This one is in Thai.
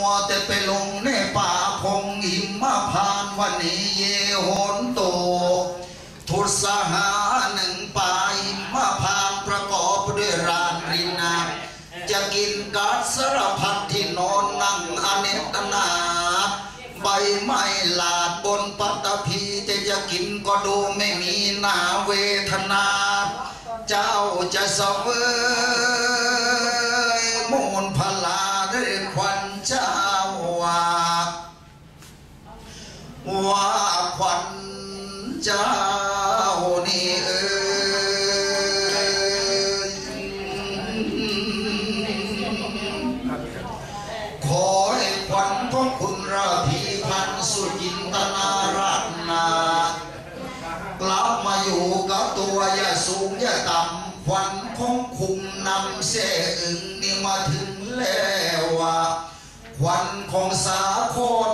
มัวแต่ไปลงในป่าพงหิมพานต์วันนี้เยโหนโต ทุสหาหนึ่งป่าหิมพานประกอบด้วยรานรินาจะกินกัดสารพัดที่นอนนั่งอเนตนา ใบไม้หลาดบนปัตตภีจะจะกินก็ดูไม่มีหนาเวทนา เจ้าจะเสวยมูลพลาด้วยควัน ว่าควันเจ้านี่เอ่ยขอให้ขวัญของคุณราพีพันธ์สุจินตนารัตนากลับมาอยู่กับตัวอย่าสูงอย่าต่ำขวัญของคุมนำเสอึงนี่มาถึงแล้วว่าขวัญของสาคน